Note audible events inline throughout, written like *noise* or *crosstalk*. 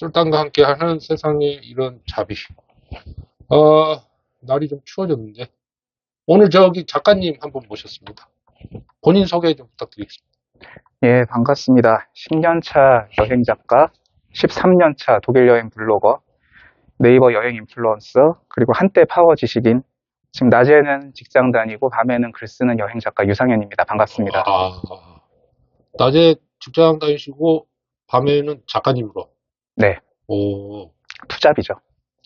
술단과 함께하는 세상의 이런 자비. 어, 날이 좀 추워졌는데 오늘 저기 작가님 한 분 모셨습니다. 본인 소개 좀 부탁드리겠습니다. 예, 반갑습니다. 10년차 여행 작가, 13년차 독일 여행 블로거, 네이버 여행 인플루언서, 그리고 한때 파워 지식인, 지금 낮에는 직장 다니고 밤에는 글 쓰는 여행 작가 유상현입니다. 반갑습니다. 아, 낮에 직장 다니시고 밤에는 작가님으로. 네, 오, 투잡이죠.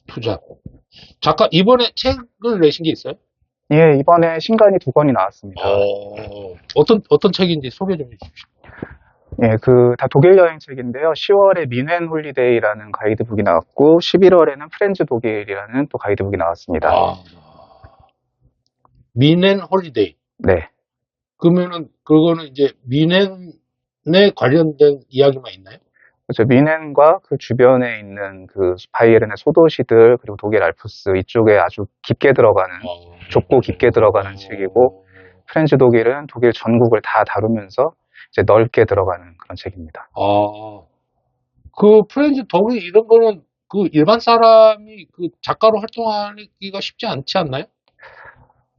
투자. 작가 이번에 책을 내신 게 있어요? 예, 이번에 신간이 두 권이 나왔습니다. 어, 어떤 어떤 책인지 소개 좀 해주십시오. 예, 그 다 독일 여행 책인데요. 10월에 민헨 홀리데이라는 가이드북이 나왔고, 11월에는 프렌즈 독일이라는 또 가이드북이 나왔습니다. 아, 미넨 홀리데이. 네, 그러면은 그거는 이제 미넨에 관련된 이야기만 있나요? 그렇죠. 미넨과 그 주변에 있는 그 바이에른의 소도시들 그리고 독일 알프스 이쪽에 아주 깊게 들어가는 어. 좁고 깊게 들어가는 책이고 프렌즈 독일은 독일 전국을 다 다루면서 이제 넓게 들어가는 그런 책입니다. 아, 그 프렌즈 독일 이런 거는 그 일반 사람이 그 작가로 활동하기가 쉽지 않지 않나요?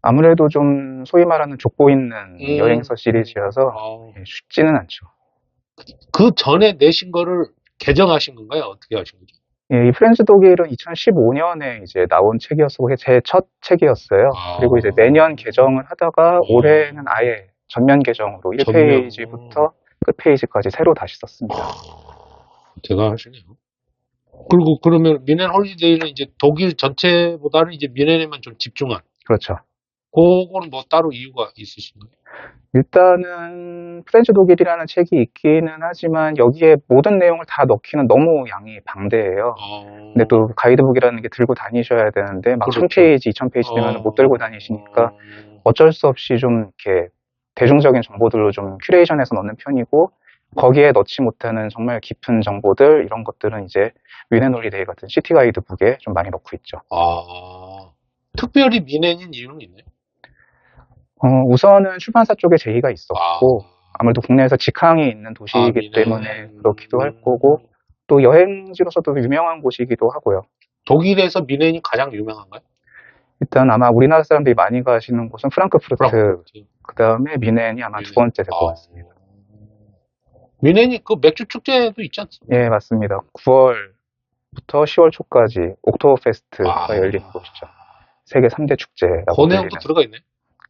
아무래도 좀 소위 말하는 족보 있는 음. 여행서 시리즈여서 아, 예, 쉽지는 않죠. 그 전에 내신 거를 개정하신 건가요? 어떻게 하신 거죠? 예, 이 프렌즈 독일은 2015년에 이제 나온 책이었고 제 첫 책이었어요. 아. 그리고 이제 매년 개정을 하다가 오. 올해는 아예 전면 개정으로 전면. 1페이지부터 끝페이지까지 새로 다시 썼습니다. 아, 대단하시네요. 그리고 그러면 미넨 홀리데이는 이제 독일 전체보다는 이제 미넨에만 좀 집중한. 그렇죠. 그거는 뭐 따로 이유가 있으신가요? 일단은 프렌즈 독일이라는 책이 있기는 하지만 여기에 모든 내용을 다 넣기는 너무 양이 방대해요. 아, 근데 또 가이드북이라는 게 들고 다니셔야 되는데 막 그렇죠. 1000페이지, 2000페이지 되면 어. 못 들고 다니시니까 어, 어쩔 수 없이 좀 이렇게 대중적인 정보들로 좀 큐레이션해서 넣는 편이고 거기에 넣지 못하는 정말 깊은 정보들 이런 것들은 이제 위네놀리데이 같은 시티 가이드북에 좀 많이 넣고 있죠. 아, 특별히 미넨인 이유는 있나요? 어, 우선은 출판사 쪽에 제의가 있었고 아, 아무래도 국내에서 직항이 있는 도시이기 미넨. 때문에 그렇기도 할 거고 또 여행지로서도 유명한 곳이기도 하고요. 독일에서 미넨이 가장 유명한가요? 일단 아마 우리나라 사람들이 많이 가시는 곳은 프랑크푸르트, 프랑크푸르트. 그 다음에 미넨이 아마 두 번째 될것 아, 같습니다. 미넨이 그 맥주 축제도 있지 않습니까? 예, 맞습니다. 9월부터 10월 초까지 옥토버 페스트가 아. 열리는 곳이죠. 세계 3대 축제라고 불리는. 들어가 있네.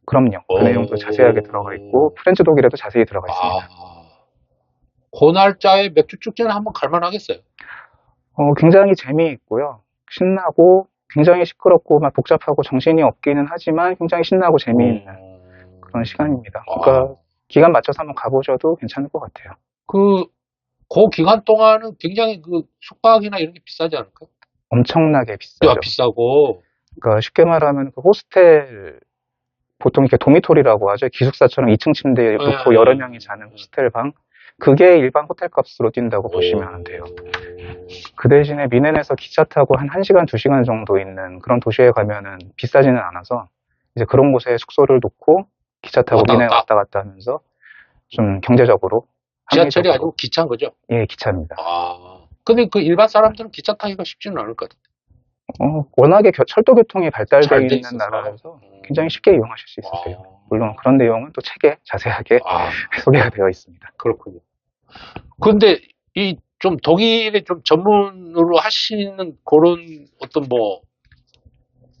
그럼요. 그 오. 내용도 자세하게 들어가 있고 프렌즈 독일에도 자세히 들어가 있습니다. 아, 그 날짜에 맥주 축제는 한번 갈만 하겠어요. 어, 굉장히 재미있고요. 신나고 굉장히 시끄럽고 막 복잡하고 정신이 없기는 하지만 굉장히 신나고 재미있는 음. 그런 시간입니다. 아. 그러니까 기간 맞춰서 한번 가보셔도 괜찮을 것 같아요. 그, 그 기간 동안은 굉장히 그 숙박이나 이런 게 비싸지 않을까요? 엄청나게 비싸죠. 아, 비싸고. 그러니까 쉽게 말하면 그 호스텔 보통 이렇게 도미토리라고 하죠. 기숙사처럼 2층 침대에 놓고 네. 여러 명이 자는 호스텔 방. 그게 일반 호텔 값으로 뛴다고 보시면 돼요. 그 대신에 미넨에서 기차 타고 한 1시간, 2시간 정도 있는 그런 도시에 가면은 비싸지는 않아서 이제 그런 곳에 숙소를 놓고 기차 타고 왔다 미넨 갔다. 왔다 갔다 하면서 좀 경제적으로 지하철이 합리적으로. 아니고 기차인 거죠? 예, 기차입니다. 아. 근데 그 일반 사람들은 기차 타기가 쉽지는 않을 것 같아요. 어, 워낙에 겨- 철도 교통이 발달되어 있는 있어서. 나라라서 굉장히 쉽게 이용하실 수 있으세요. 물론 그런 내용은 또 책에 자세하게 아, *laughs* 소개가 되어 있습니다. 그렇군요. 근데 이 좀 독일에 좀 전문으로 하시는 그런 어떤 뭐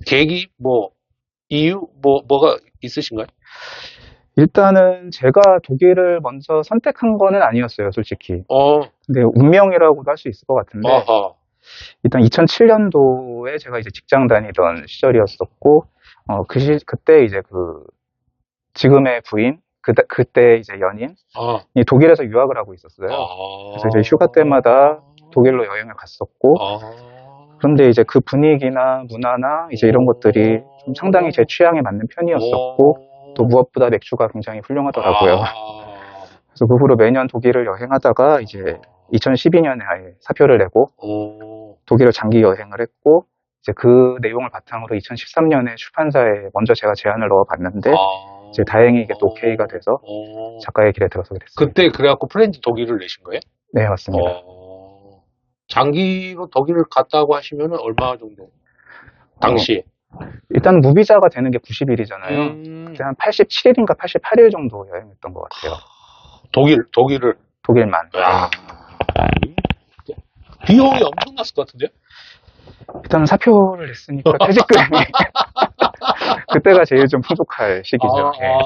계기 뭐 이유 뭐 뭐가 있으신가요? 일단은 제가 독일을 먼저 선택한 거는 아니었어요, 솔직히. 어, 근데 운명이라고도 할 수 있을 것 같은데 아하. 일단 2007년도에 제가 이제 직장 다니던 시절이었었고 어, 그 시, 그때 이제 그 지금의 부인 그, 그때 이제 연인이 아, 독일에서 유학을 하고 있었어요. 아. 그래서 이제 휴가 때마다 독일로 여행을 갔었고 아. 그런데 이제 그 분위기나 문화나 이제 이런 것들이 좀 상당히 제 취향에 맞는 편이었었고 또 무엇보다 맥주가 굉장히 훌륭하더라고요. 아. 그래서 그 후로 매년 독일을 여행하다가 이제 2012년에 아예 사표를 내고 오. 독일을 장기 여행을 했고 이제 그 내용을 바탕으로 2013년에 출판사에 먼저 제가 제안을 넣어봤는데 아. 이제 다행히 이게 또 오케이가 돼서 오. 작가의 길에 들어서게 됐어요. 그때 그래갖고 프렌즈 독일을 내신 거예요? 네 맞습니다. 어. 장기로 독일을 갔다고 하시면 얼마 정도? 당시에. 일단 무비자가 되는 게 90일이잖아요. 음, 그때 한 87일인가 88일 정도 여행했던 것 같아요. 독일, 독일을. 독일만. 야. 비용이 엄청 났을 것 같은데요? 일단은 사표를 냈으니까 *laughs* 퇴직금이 *laughs* 그때가 제일 좀 풍족할 시기죠. 아, 예. 아,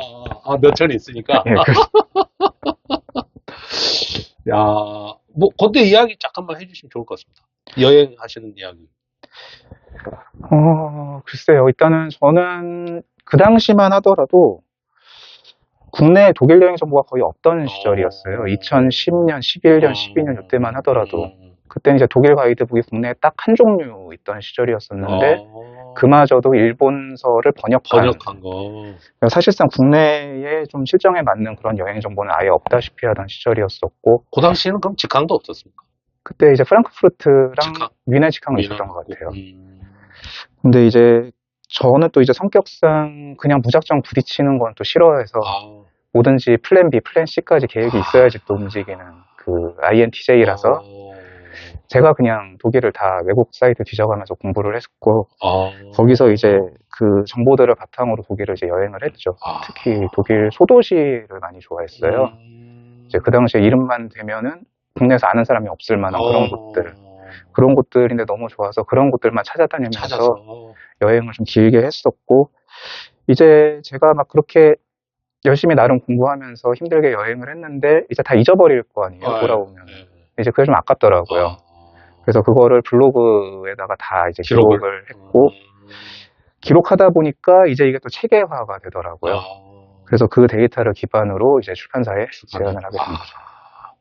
아, 몇 천이 있으니까. 예, 그래서 *laughs* 야, 뭐, 그때 이야기 잠깐만 해주시면 좋을 것 같습니다. 여행하시는 이야기. 어, 글쎄요. 일단은 저는 그 당시만 하더라도 국내 독일 여행 정보가 거의 없던 시절이었어요. 2010년, 11년, 12년 이때만 하더라도 음. 그때는 이제 독일 가이드북이 국내에 딱 한 종류 있던 시절이었었는데 어, 그마저도 일본서를 번역한 번역한 거. 사실상 국내에 좀 실정에 맞는 그런 여행 정보는 아예 없다시피 하던 시절이었었고 그 당시에는 그럼 직항도 없었습니까? 그때 이제 프랑크푸르트랑 직항. 미나 있었던 것. 같아요. 음. 근데 이제 저는 또 이제 성격상 그냥 무작정 부딪히는 건 또 싫어해서 아, 뭐든지 플랜 B, 플랜 C까지 계획이 있어야지 또 움직이는 그 INTJ라서 어, 제가 그냥 독일을 다 외국 사이트 뒤져가면서 공부를 했고 아, 거기서 이제 그 정보들을 바탕으로 독일을 이제 여행을 했죠. 아. 특히 독일 소도시를 많이 좋아했어요. 음. 이제 그 당시에 이름만 되면은 국내에서 아는 사람이 없을 만한 그런 어, 곳들, 그런 곳들인데 너무 좋아서 그런 곳들만 찾아다니면서 찾아서. 여행을 좀 길게 했었고, 이제 제가 막 그렇게 열심히 나름 공부하면서 힘들게 여행을 했는데, 이제 다 잊어버릴 거 아니에요, 아, 돌아오면. 예. 이제 그게 좀 아깝더라고요. 아. 그래서 그거를 블로그에다가 다 이제 기록을. 기록을 했고, 음. 기록하다 보니까 이제 이게 또 체계화가 되더라고요. 아. 그래서 그 데이터를 기반으로 이제 출판사에 제안을 하게 된 거죠. 아.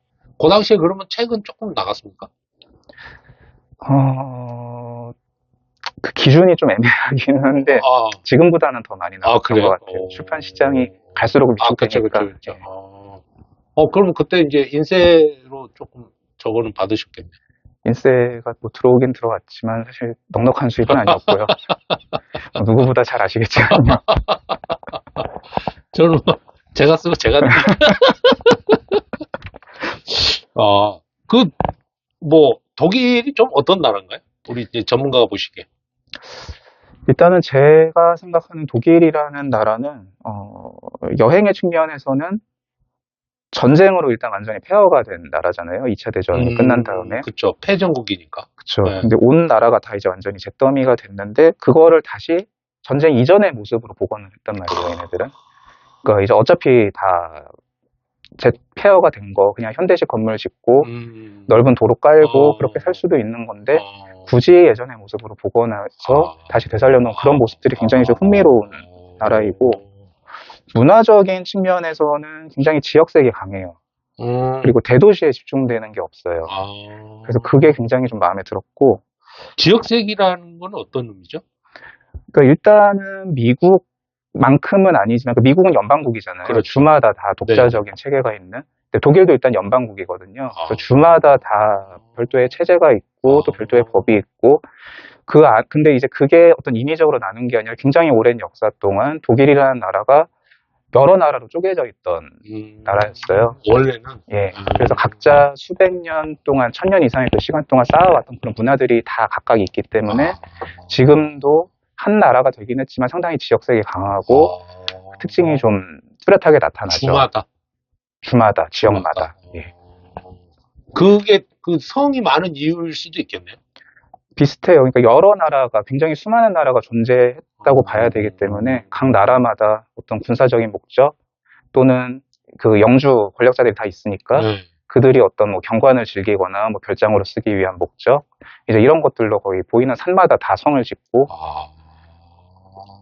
그 당시에 그러면 책은 조금 나갔습니까? 어, 그 기준이 좀 애매하긴 한데, 아, 지금보다는 더 많이 아, 나왔던 그래요? 것 같아요. 오. 출판 시장이 갈수록 아, 위축되니까. 그쵸, 그쵸. 아. 어, 그럼 그때 이제 인쇄로 조금 저거는 받으셨겠네. 인세가 뭐 들어오긴 들어왔지만 사실 넉넉한 수입은 아니었고요. *laughs* 뭐 누구보다 잘 아시겠지만요. *laughs* 저는 뭐 제가 쓰고 제가 드리니까. *laughs* 아, 그, 뭐, 독일이 좀 어떤 나라인가요? 우리 이제 전문가가 보시기에. 일단은 제가 생각하는 독일이라는 나라는 어, 여행의 측면에서는 전쟁으로 일단 완전히 폐허가 된 나라잖아요. 2차 대전이 끝난 다음에. 그쵸. 패전국이니까. 그렇죠. 네. 근데 온 나라가 다 이제 완전히 잿더미가 됐는데 그거를 다시 전쟁 이전의 모습으로 복원을 했단 말이에요, 얘네들은. 그러니까 이제 어차피 다제 폐허가 된 거 그냥 현대식 건물 짓고 음. 넓은 도로 깔고 어. 그렇게 살 수도 있는 건데 어. 굳이 예전의 모습으로 복원해서 아. 다시 되살려놓은 그런 모습들이 굉장히 좀 흥미로운 어. 나라이고 문화적인 측면에서는 굉장히 지역색이 강해요. 음. 그리고 대도시에 집중되는 게 없어요. 아. 그래서 그게 굉장히 좀 마음에 들었고 지역색이라는 건 어떤 의미죠? 그러니까 일단은 미국만큼은 아니지만 그 미국은 연방국이잖아요. 그렇죠. 주마다 다 독자적인 체계가 있는. 근데 독일도 일단 연방국이거든요. 아. 그래서 주마다 다 별도의 체제가 있고 또 아. 별도의 법이 있고 그 아, 근데 이제 그게 어떤 인위적으로 나눈 게 아니라 굉장히 오랜 역사 동안 독일이라는 나라가 여러 나라로 쪼개져 있던 음. 나라였어요. 원래는. 예. 음. 그래서 각자 수백 년 동안, 천 년 이상의 그 시간 동안 쌓아왔던 그런 문화들이 다 각각 있기 때문에 아. 지금도 한 나라가 되긴 했지만 상당히 지역색이 강하고 아. 특징이 좀 뚜렷하게 나타나죠. 주마다. 주마다, 지역마다. 예. 그게 그 성이 많은 이유일 수도 있겠네요. 비슷해요. 그러니까 여러 나라가 굉장히 수많은 나라가 존재했다고 봐야 되기 때문에 각 나라마다 어떤 군사적인 목적 또는 그 영주 권력자들이 다 있으니까 네. 그들이 어떤 뭐 경관을 즐기거나 뭐 별장으로 쓰기 위한 목적 이제 이런 것들로 거의 보이는 산마다 다 성을 짓고 아.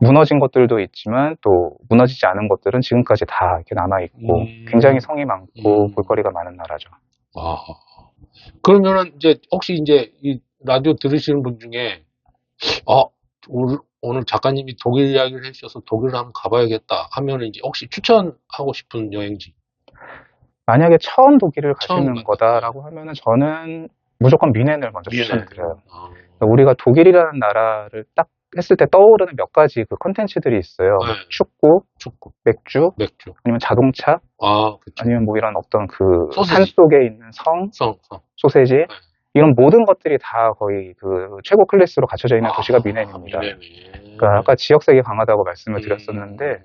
무너진 것들도 있지만 또 무너지지 않은 것들은 지금까지 다 이렇게 남아 있고 음. 굉장히 성이 많고 음. 볼거리가 많은 나라죠. 아. 그러면은 이제 혹시 이제 이 라디오 들으시는 분 중에 아 오늘, 오늘 작가님이 독일 이야기를 해주셔서 독일을 한번 가봐야겠다 하면 이제 혹시 추천하고 싶은 여행지 만약에 처음 독일을 처음 가시는 갔다. 거다라고 하면은 저는 무조건 미넨을 먼저 추천드려요. 아. 그러니까 우리가 독일이라는 나라를 딱 했을 때 떠오르는 몇 가지 그 컨텐츠들이 있어요. 네. 축구, 축구, 맥주, 맥주. 아니면 자동차, 아, 그쵸. 아니면 뭐 이런 어떤 그 소세지. 산 속에 있는 성, 성, 성. 소세지, 이런 모든 것들이 다 거의 그 최고 클래스로 갖춰져 있는 도시가 아, 미넨입니다. 미넨이. 그러니까 아까 지역색이 강하다고 말씀을 드렸었는데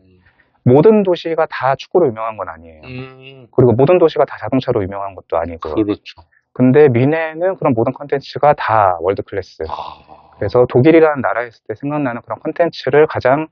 모든 도시가 다 축구로 유명한 건 아니에요. 음, 그리고 모든 도시가 다 자동차로 유명한 것도 아니고요. 그렇죠. 근데 미네는 그런 모든 컨텐츠가 다 월드 클래스. 아, 그래서 독일이라는 나라에 있을 때 생각나는 그런 컨텐츠를 가장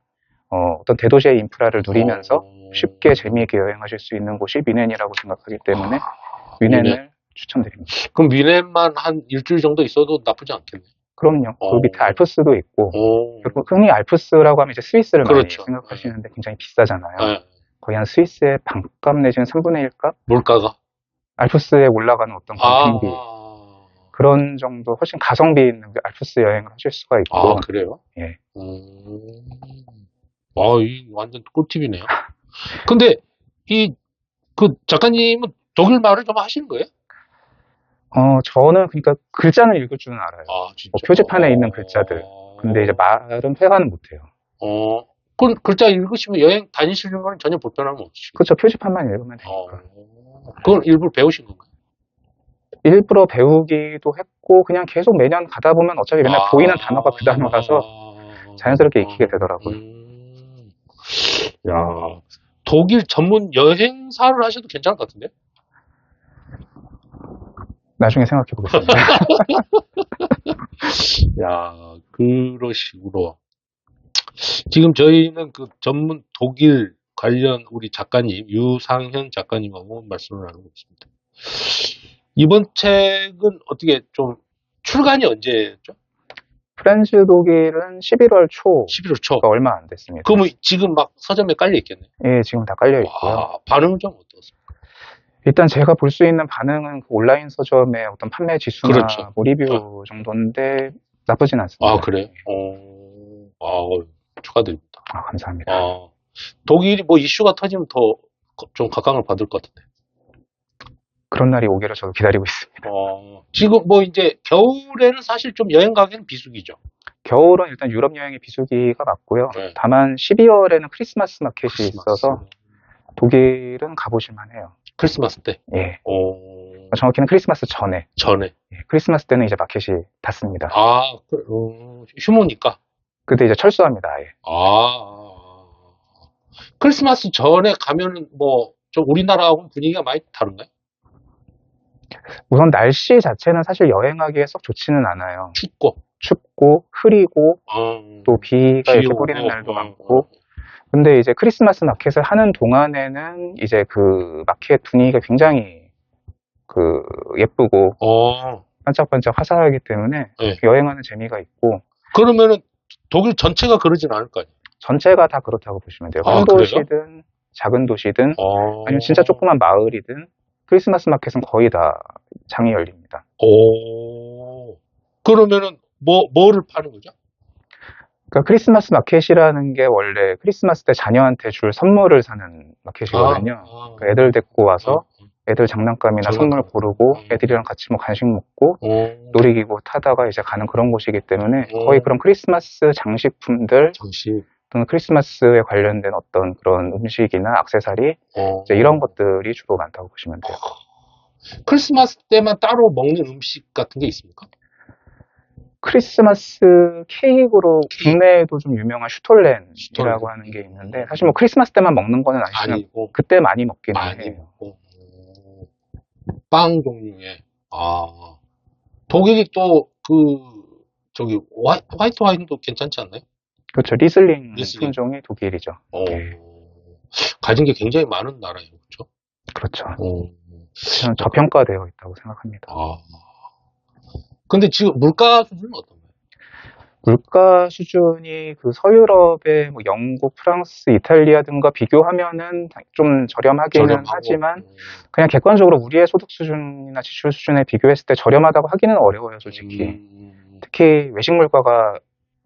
어, 떤 대도시의 인프라를 누리면서 어, 쉽게 재미있게 여행하실 수 있는 곳이 미넨이라고 생각하기 때문에 아, 미넨을 미넨. 추천드립니다. 그럼 미넨만 한 일주일 정도 있어도 나쁘지 않겠네. 그럼요. 어. 그 밑에 알프스도 있고 오. 그리고 흔히 알프스라고 하면 이제 스위스를 그렇죠. 많이 생각하시는데 굉장히 비싸잖아요. 네. 거의 한 스위스의 반값 내지는 3분의 1값? 물가가. 알프스에 올라가는 어떤 아, 캠핑비 그런 정도 훨씬 가성비 있는 그 알프스 여행을 하실 수가 있고 아, 그래요? 예. 음. 아, 이 완전 꿀팁이네요. 근데 이 그 작가님은 독일 말을 좀 하시는 거예요? 어, 저는 그러니까 글자는 읽을 줄은 알아요. 아, 진짜. 뭐 표지판에 있는 글자들. 근데 이제 말은 회화는 못해요. 어, 그 글자 읽으시면 여행 다니시는 건 전혀 불편함 없으시고. 그렇죠. 표지판만 읽으면 어, 되니까. 그걸 일부러 배우신 건가요? 일부러 배우기도 했고 그냥 계속 매년 가다 보면 어차피 맨날 아, 보이는 단어가 그 단어라서 자연스럽게 익히게 되더라고요. 음. 야, 독일 전문 여행사를 하셔도 괜찮을 것 같은데? 나중에 생각해 보겠습니다. *laughs* 야, 그런 식으로. 지금 저희는 그 전문 독일 관련 우리 작가님, 유상현 작가님하고 말씀을 나누고 있습니다. 이번 책은 어떻게 좀 출간이 언제였죠? 프렌즈 독일은 11월 초 11월 초. 가 얼마 안 됐습니다. 그러면 지금 막 서점에 깔려 있겠네. 예, 지금 다 깔려 있고요. 와, 반응은 좀 어떻습니까? 일단 제가 볼 수 있는 반응은 그 온라인 서점의 어떤 판매 지수나 그렇죠. 뭐 리뷰 정도인데 나쁘진 않습니다. 아, 그래요? 어, 아, 축하드립니다. 아, 감사합니다. 아, 독일이 뭐 이슈가 터지면 더 좀 각광을 받을 것 같은데. 그런 날이 오기를 저도 기다리고 있습니다. 어, 지금 뭐 이제 겨울에는 사실 좀 여행 가기는 비수기죠. 겨울은 일단 유럽 여행의 비수기가 맞고요. 네. 다만 12월에는 크리스마스 마켓이 크리스마스. 있어서 독일은 가보실 만 해요. 크리스마스 때. 예. 어, 정확히는 크리스마스 전에. 전에. 예, 크리스마스 때는 이제 마켓이 닫습니다. 아, 그, 어, 휴무니까. 그때 이제 철수합니다. 아예. 아, 크리스마스 전에 가면은 뭐, 좀 우리나라하고는 분위기가 많이 다른가요? 우선 날씨 자체는 사실 여행하기에 썩 좋지는 않아요. 춥고. 춥고 흐리고 어, 또 비가 비 이렇게 오고, 뿌리는 날도 어, 많고 근데 이제 크리스마스 마켓을 하는 동안에는 이제 그 마켓 분위기가 굉장히 그 예쁘고 어, 반짝반짝 화사하기 때문에 네. 여행하는 재미가 있고 그러면은 독일 전체가 그러진 않을 거 아니에요? 전체가 다 그렇다고 보시면 돼요. 아, 큰 그래요? 도시든 작은 도시든 어, 아니면 진짜 조그만 마을이든 크리스마스 마켓은 거의 다 장이 열립니다. 오, 그러면은 뭐, 뭐를 파는 거죠? 그러니까 크리스마스 마켓이라는 게 원래 크리스마스 때 자녀한테 줄 선물을 사는 마켓이거든요. 아, 그 애들 데리고 와서 어, 애들 장난감이나 장난감. 선물 고르고 음. 애들이랑 같이 뭐 간식 먹고 어, 놀이기구 타다가 이제 가는 그런 곳이기 때문에 어. 거의 그런 크리스마스 장식품들 장식. 또는 크리스마스에 관련된 어떤 그런 음식이나 액세서리 어. 이제 이런 것들이 주로 많다고 보시면 돼요. 크리스마스 때만 따로 먹는 음식 같은 게 있습니까? 크리스마스 케이크로 케이크. 국내에도 좀 유명한 슈톨렌이라고 슈톨렌. 하는 게 있는데 사실 뭐 크리스마스 때만 먹는 거는 아니지만 아니고, 그때 많이 먹기는 많이 해요. 먹고. 어, 빵 종류의. 아, 독일이 또, 그, 저기, 화이, 화이트 와인도 괜찮지 않나요? 그렇죠. 리슬링, 리슬링. 품종이 독일이죠. 어, 네. 가진 게 굉장히 많은 나라예요. 그렇죠? 그렇죠. 어, 저는 저평가되어 있다고 생각합니다. 아. 근데 지금 물가 수준은 어떤가요? 물가 수준이 그 서유럽의 뭐 영국, 프랑스, 이탈리아 등과 비교하면은 좀 저렴하기는 저렴하고. 하지만 음, 그냥 객관적으로 우리의 소득 수준이나 지출 수준에 비교했을 때 저렴하다고 하기는 어려워요, 솔직히. 음, 특히 외식 물가가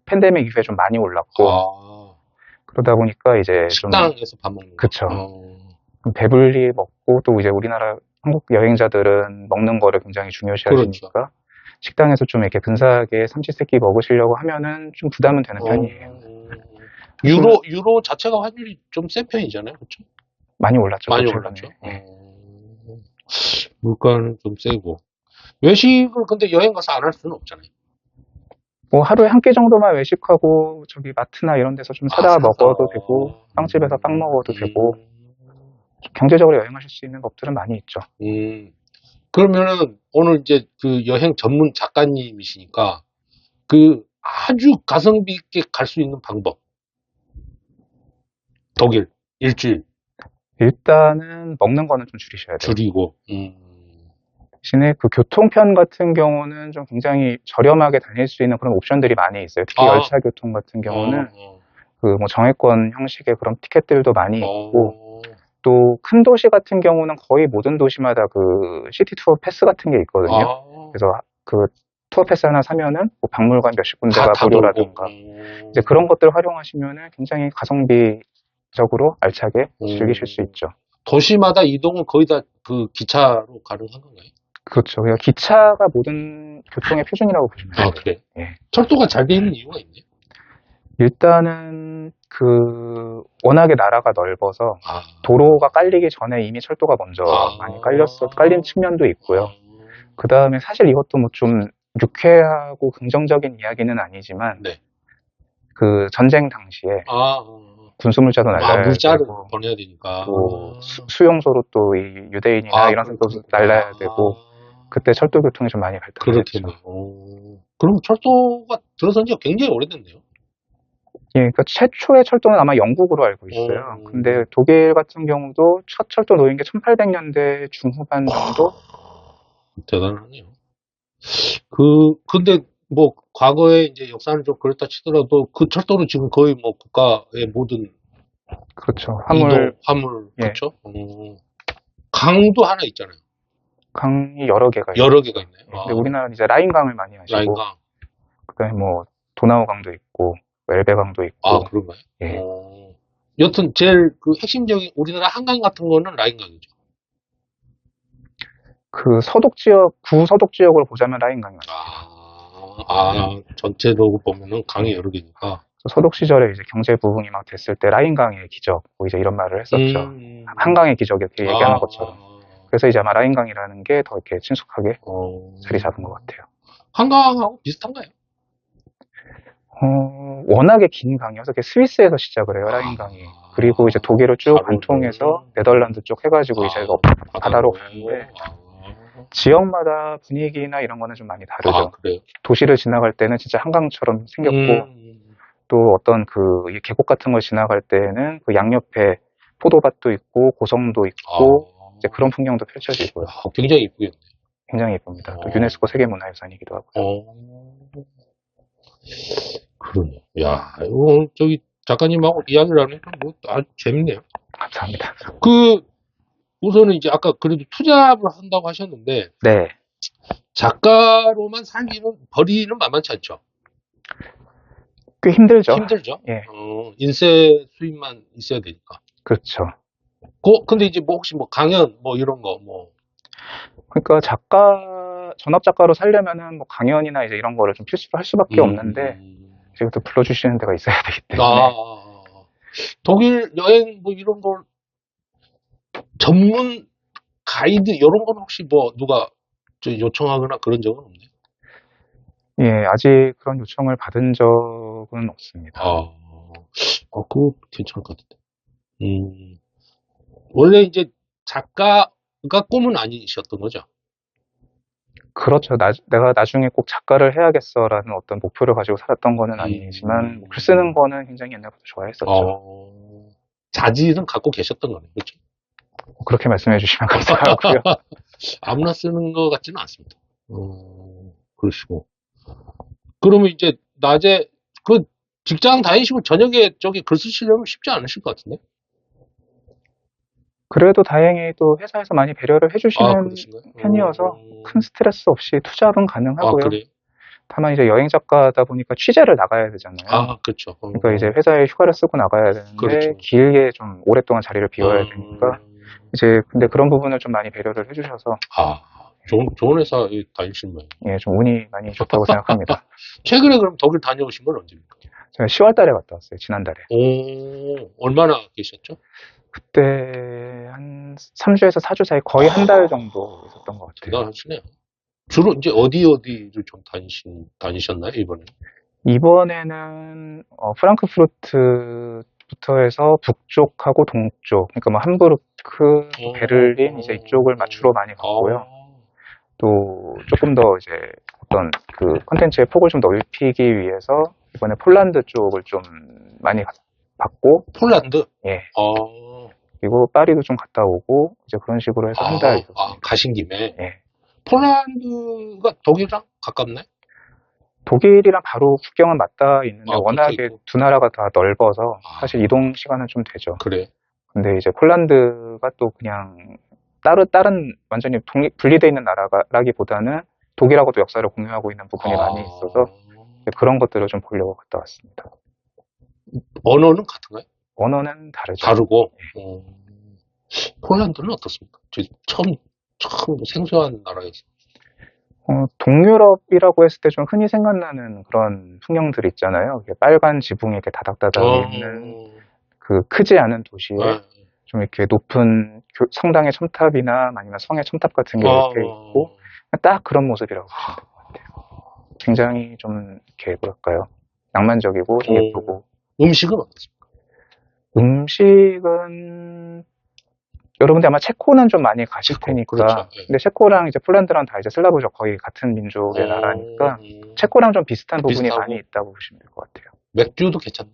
팬데믹 이후에 좀 많이 올랐고 아, 그러다 보니까 이제 좀 식당에서 밥 먹는 거. 그쵸. 어, 배불리 먹고 또 이제 우리나라 한국 여행자들은 먹는 거를 굉장히 중요시 그렇죠. 식당에서 좀 이렇게 근사하게 삼시세끼 먹으시려고 하면은 좀 부담은 되는 편이에요. 어, 유로, 유로 자체가 환율이 좀 센 편이잖아요. 그렇죠? 많이 올랐죠. 많이 최근에. 올랐죠. 네. 어, 물가는 좀 세고. 외식을 근데 여행 가서 안 할 수는 없잖아요. 뭐 하루에 한 끼 정도만 외식하고 저기 마트나 이런 데서 좀 사다가 아, 먹어도. 되고 빵집에서 빵 먹어도 음. 되고 경제적으로 여행하실 수 있는 법들은 많이 있죠. 음. 그러면은 오늘 이제 그 여행 전문 작가님이시니까 그 아주 가성비 있게 갈 수 있는 방법. 독일 일주일 일단은 먹는 거는 좀 줄이셔야 돼요. 줄이고. 음. 대신에 그 교통편 같은 경우는 좀 굉장히 저렴하게 다닐 수 있는 그런 옵션들이 많이 있어요. 특히 아. 열차 교통 같은 경우는 어, 그뭐 정액권 형식의 그런 티켓들도 많이 어, 있고 어. 또 큰 도시 같은 경우는 거의 모든 도시마다 그 시티 투어 패스 같은 게 있거든요. 아. 그래서 그 투어 패스 하나 사면은 뭐 박물관 몇십 군데가 다, 무료라든가. 음. 이제 그런 것들 활용하시면은 굉장히 가성비적으로 알차게 음. 즐기실 수 있죠. 도시마다 이동은 거의 다 그 기차로 가능한 건가요? 그렇죠. 기차가 모든 교통의 표준이라고 보시면 돼요. 아, 그래? 예. 철도가 잘 돼 있는 이유가 있네. 일단은 그 워낙에 나라가 넓어서 아. 도로가 깔리기 전에 이미 철도가 먼저 아. 많이 깔렸어 깔린 측면도 있고요. 그 다음에 사실 이것도 뭐 좀 유쾌하고 긍정적인 이야기는 아니지만 네. 그 전쟁 당시에 아, 어. 군수물자도 날라야 아, 물자를 되고 보내야 되니까. 또 수- 수용소로 또 이 유대인이나 아, 이런 사람도 그렇구나. 날라야 되고 아, 그때 철도 교통이 좀 많이 발달했죠. 그렇겠네. 오. 그럼 철도가 들어선 지가 굉장히 오래됐네요. 예, 그러니까 최초의 철도는 아마 영국으로 알고 있어요. 음. 근데 독일 같은 경우도 첫 철도 놓인 게 1800년대 중후반 정도? 대단하네요. 그, 근데 뭐, 과거에 이제 역사는 좀 그랬다 치더라도 그 철도로 지금 거의 뭐 국가의 모든 그렇죠. 화물 화물, 예. 그렇죠? 음. 강도 하나 있잖아요. 강이 여러 개가 있어요. 여러 개가 있네요. 근데 우리나라는 이제 라인강을 많이 하시고 라인강. 그다음에 뭐 도나우강도 있고 엘베강도 있고 아, 그런가요? 예. 어. 여튼 제일 그 핵심적인 우리나라 한강 같은 거는 라인강이죠. 그 서독 지역 구 서독 지역으로 보자면 라인강이 맞아요. 아, 아, 전체적으로 보면은 강이 여러 개니까. 서독 시절에 이제 경제 부흥이 막 됐을 때 라인강의 기적 뭐 이제 이런 말을 했었죠. 음. 한강의 기적 이렇게 얘기하는 아, 것처럼. 그래서 이제 아마 라인강이라는 게 더 이렇게 친숙하게 어. 자리 잡은 것 같아요. 한강하고 비슷한가요? 어, 워낙에 긴 강이어서 그게 스위스에서 시작을 해요, 라인 강이. 아. 그리고 이제 독일을 쭉 바로 관통해서 음. 네덜란드 쪽 해가지고 이제 뭐 아, 바다로 가는데 아, 지역마다 분위기나 이런 거는 좀 많이 다르죠. 아? 도시를 지나갈 때는 진짜 한강처럼 생겼고 음. 또 어떤 그이 계곡 같은 걸 지나갈 때는 그 양옆에 포도밭도 있고 고성도 있고 아. 이제 그런 풍경도 펼쳐지고요. 아, 굉장히 이쁘겠네. 굉장히 예쁩니다. 또 어. 유네스코 세계문화유산이기도 하고요. 어. 그러네. 야, 이거 저기 작가님하고 이야기를 하니까 뭐 아주 재밌네요. 감사합니다. 그 우선은 이제 아까 그래도 투잡을 한다고 하셨는데 네. 작가로만 살기는 벌이는 만만치 않죠. 꽤 힘들죠. 힘들죠. 예. 어, 인쇄 수입만 있어야 되니까. 그렇죠. 그 근데 이제 뭐 혹시 뭐 강연 뭐 이런 거 뭐. 그러니까 작가, 전업 작가로 살려면은 뭐 강연이나 이제 이런 거를 좀 필수로 할 수밖에 없는데 지금 또 불러주시는 데가 있어야 되기 아, 때문에 아, 아. 독일 여행 뭐 이런 걸 전문 가이드 이런 건 혹시 뭐 누가 저 요청하거나 그런 적은 없나요? 예, 아직 그런 요청을 받은 적은 없습니다. 아, 어, 그거 괜찮을 것 같은데. 음, 원래 이제 작가가 꿈은 아니셨던 거죠? 그렇죠. 나, 내가 나중에 꼭 작가를 해야겠어라는 어떤 목표를 가지고 살았던 거는 음. 아니지만 뭐글 쓰는 거는 굉장히 옛날부터 좋아했었죠. 어, 자질은 갖고 계셨던 거네요. 그렇죠? 그렇게 말씀해 주시면 감사하고요. *laughs* 아무나 쓰는 것 같지는 않습니다. 어, 그러시고. 그러면 이제 낮에 그 직장 다니시고 저녁에 저기 글 쓰시려면 쉽지 않으실 것 같은데? 그래도 다행히 또 회사에서 많이 배려를 해주시는 아? 편이어서 어, 큰 스트레스 없이 투잡은 아, 가능하고요. 그래요? 다만 이제 여행 작가다 보니까 취재를 나가야 되잖아요. 아, 그렇죠. 어, 그러니까 이제 회사에 휴가를 쓰고 나가야 되는데 그렇죠. 길게 좀 오랫동안 자리를 비워야 음, 되니까 이제 근데 그런 부분을 좀 많이 배려를 해주셔서 아, 좋은, 좋은 회사에 다니시는 거예요. 예, 좀 운이 많이 좋다고 생각합니다. *laughs* 최근에 그럼 독일 다녀오신 건 언제입니까? 제가 10월 달에 갔다 왔어요. 지난달에. 오, 얼마나 계셨죠? 그때 한 3주에서 4주 사이 거의 한 달 정도 있었던 것 같아요. 대단하시네요. 주로 이제 어디 어디를 좀 다니신, 다니셨나요, 이번에? 이번에는 어, 프랑크푸르트부터 해서 북쪽하고 동쪽, 그러니까 뭐 함부르크, 어. 베를린 이제 이쪽을 맞추러 많이 갔고요. 아, 또 조금 더 이제 어떤 그 컨텐츠의 폭을 좀 넓히기 위해서 이번에 폴란드 쪽을 좀 많이 가- 봤고, 폴란드? 예. 아, 그리고 파리도 좀 갔다 오고 이제 그런 식으로 해서 한 달 아. 아, 가신 김에. 예. 폴란드가 독일이랑 가깝네? 독일이랑 바로 국경은 맞닿아 있는데 아, 워낙에 있고. 두 나라가 다 넓어서 아. 사실 이동 시간은 좀 되죠. 그래. 근데 이제 폴란드가 또 그냥 다른 다른 완전히 독립 분리되어 있는 나라라기보다는 독일하고도 역사를 공유하고 있는 부분이 많이 있어서 그런 것들을 좀 보려고 갔다 왔습니다. 언어는 같은가요? 언어는 다르죠. 다르고. 어, 폴란드는 어떻습니까? 저 처음, 처음 생소한 나라에서. 어, 동유럽이라고 했을 때 좀 흔히 생각나는 그런 풍경들 있잖아요. 이게 빨간 지붕이 이렇게 다닥다닥 있는 그 크지 않은 도시에 네. 좀 이렇게 높은 교- 성당의 첨탑이나 아니면 성의 첨탑 같은 게 아, 이렇게 있고 딱 그런 모습이라고 보시면 될 것 같아요. 굉장히 좀 이렇게 뭐랄까요 낭만적이고 좀 오. 예쁘고 음식은 어떻습니까? 음식은 여러분들 아마 체코는 좀 많이 가실 체코, 테니까 그렇죠. 예. 근데 체코랑 이제 폴란드랑 다 이제 슬라브족 거의 같은 민족의 나라니까 음, 체코랑 좀 비슷한 부분이 비슷하고. 많이 있다고 보시면 될 것 같아요. 맥주도 괜찮네.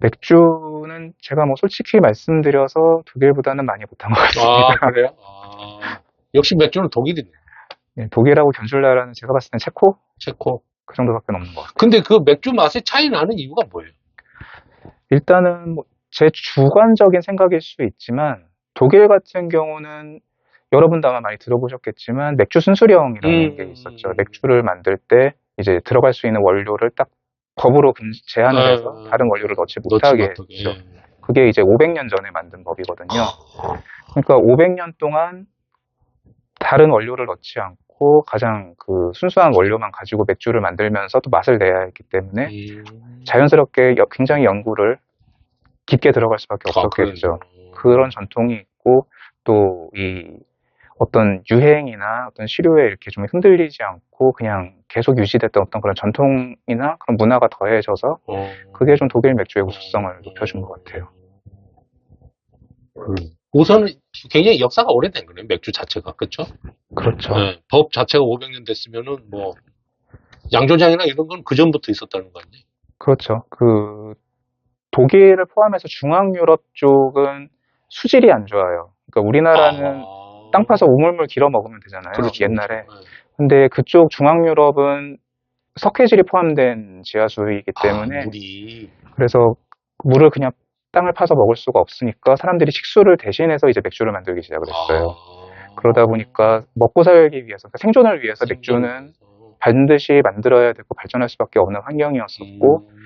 맥주는 제가 뭐 솔직히 말씀드려서 독일보다는 많이 못한 것 같습니다. 아, 그래요? 아, 역시 맥주는 독일이네. 예, 독일하고 견줄 나라는 제가 봤을 땐 체코 체코. 그 정도밖에 없는 것 같아요. 근데 그 맥주 맛의 차이 나는 이유가 뭐예요? 일단은 뭐 제 주관적인 생각일 수 있지만 독일 같은 경우는 여러분도 아마 많이 들어보셨겠지만 맥주 순수령이라는 음. 게 있었죠. 맥주를 만들 때 이제 들어갈 수 있는 원료를 딱 법으로 금- 제한을 아, 해서 다른 원료를 넣지 못하게. 했죠. 그게 이제 500년 전에 만든 법이거든요. 그러니까 500년 동안 다른 원료를 넣지 않고 가장 그 순수한 원료만 가지고 맥주를 만들면서 또 맛을 내야 했기 때문에 음. 자연스럽게 여- 굉장히 연구를 깊게 들어갈 수밖에 아, 없었겠죠. 그래요? 그런 전통이 있고 또 이 어떤 유행이나 어떤 시류에 이렇게 좀 흔들리지 않고 그냥 계속 유지됐던 어떤 그런 전통이나 그런 문화가 더해져서 어. 그게 좀 독일 맥주의 우수성을 높여준 것 같아요. 음. 우선은 굉장히 역사가 오래된 거네요. 맥주 자체가. 그렇죠? 그렇죠. 네, 법 자체가 500년 됐으면은 뭐 양조장이나 이런 건 그 전부터 있었다는 거 아니에요? 그렇죠. 그 독일을 포함해서 중앙 유럽 쪽은 수질이 안 좋아요. 그러니까 우리나라는 아. 땅 파서 우물물 길어 먹으면 되잖아요. 그렇죠, 옛날에. 그렇죠. 네. 근데 그쪽 중앙 유럽은 석회질이 포함된 지하수이기 때문에 아, 물이 그래서 물을 그냥 땅을 파서 먹을 수가 없으니까 사람들이 식수를 대신해서 이제 맥주를 만들기 시작을 했어요. 아. 그러다 보니까 먹고 살기 위해서, 그러니까 생존을 위해서 맥주는 반드시 만들어야 되고 발전할 수밖에 없는 환경이었었고, 음.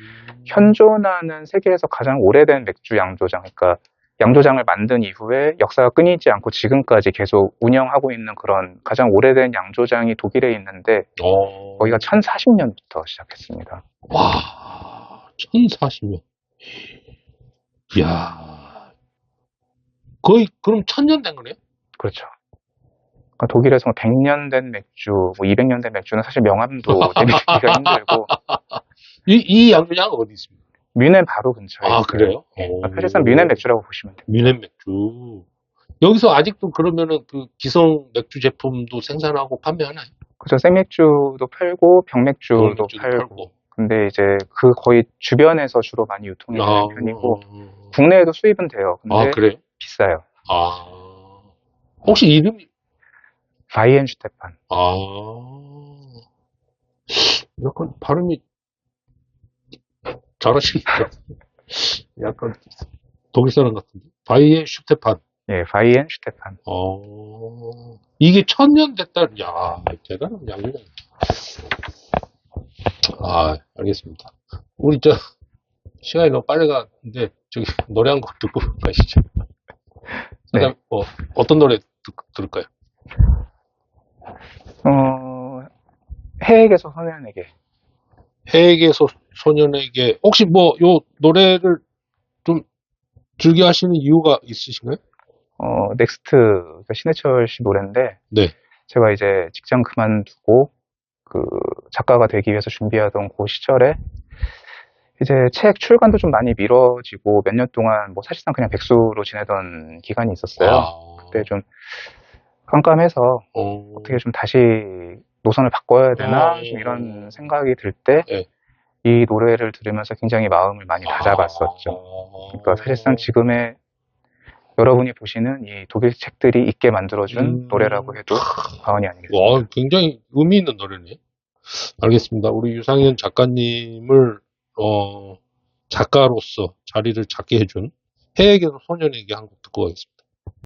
현존하는 세계에서 가장 오래된 맥주 양조장, 그러니까 양조장을 만든 이후에 역사가 끊이지 않고 지금까지 계속 운영하고 있는 그런 가장 오래된 양조장이 독일에 있는데, 어. 거기가 1040년부터 시작했습니다. 와, 1040년. 이야. 거의, 그럼 천년 된 거네요? 그렇죠. 그러니까 독일에서 뭐 100년 된 맥주, 뭐 200년 된 맥주는 사실 명함도 *laughs* 내밀기가 힘들고, 이, 이 양조장은 어디 있습니까? 뮌헨 바로 근처에 아, 있어요. 그래요? 예, 오. 사실상 뮌헨 맥주라고 보시면 돼요. 뮌헨 맥주. 여기서 아직도 그러면은 그 기성 맥주 제품도 생산하고 판매하나요? 그죠. 생맥주도 팔고 병맥주도 맥주도 팔고. 근데 이제 그 거의 주변에서 주로 많이 유통이 되는 아, 편이고 어. 국내에도 수입은 돼요. 근데 아, 그래요? 비싸요. 아. 혹시 이름이, 바이엔슈테판. 아. 약간 발음이 잘하시겠다. *laughs* 약간 독일 사람 같은데. 바이에 슈테판. 예, 바이엔슈테판. 어. 이게 천년 됐다. 야, 대단한 양이네. 아, 알겠습니다. 우리 저, 시간이 너무 빨리 가는데, 저기, 노래 한 곡 듣고 가시죠. 그 다음, 어, 어떤 노래 듣, 들을까요? 어, 해에게서 소년에게. 해에게 소, 소년에게, 혹시 뭐, 요 노래를 좀 즐겨 하시는 이유가 있으신가요? 어, 넥스트 그러니까 신해철 씨 노래인데 네. 제가 이제 직장 그만두고 그 작가가 되기 위해서 준비하던 그 시절에 이제 책 출간도 좀 많이 미뤄지고 몇 년 동안 뭐 사실상 그냥 백수로 지내던 기간이 있었어요. 아, 그때 좀 깜깜해서 어, 어떻게 좀 다시 노선을 바꿔야 되나 어. 좀 이런 생각이 들 때이 예. 노래를 들으면서 굉장히 마음을 많이 다잡았었죠. 아, 그러니까 사실상 지금의 여러분이 보시는 이 독일 책들이 있게 만들어준 음. 노래라고 해도 과언이 아니겠습니다. 와, 굉장히 의미 있는 노래네. 알겠습니다. 우리 유상현 작가님을, 어, 작가로서 자리를 잡게 해준 해에게도 소년에게 한 곡 듣고 가겠습니다.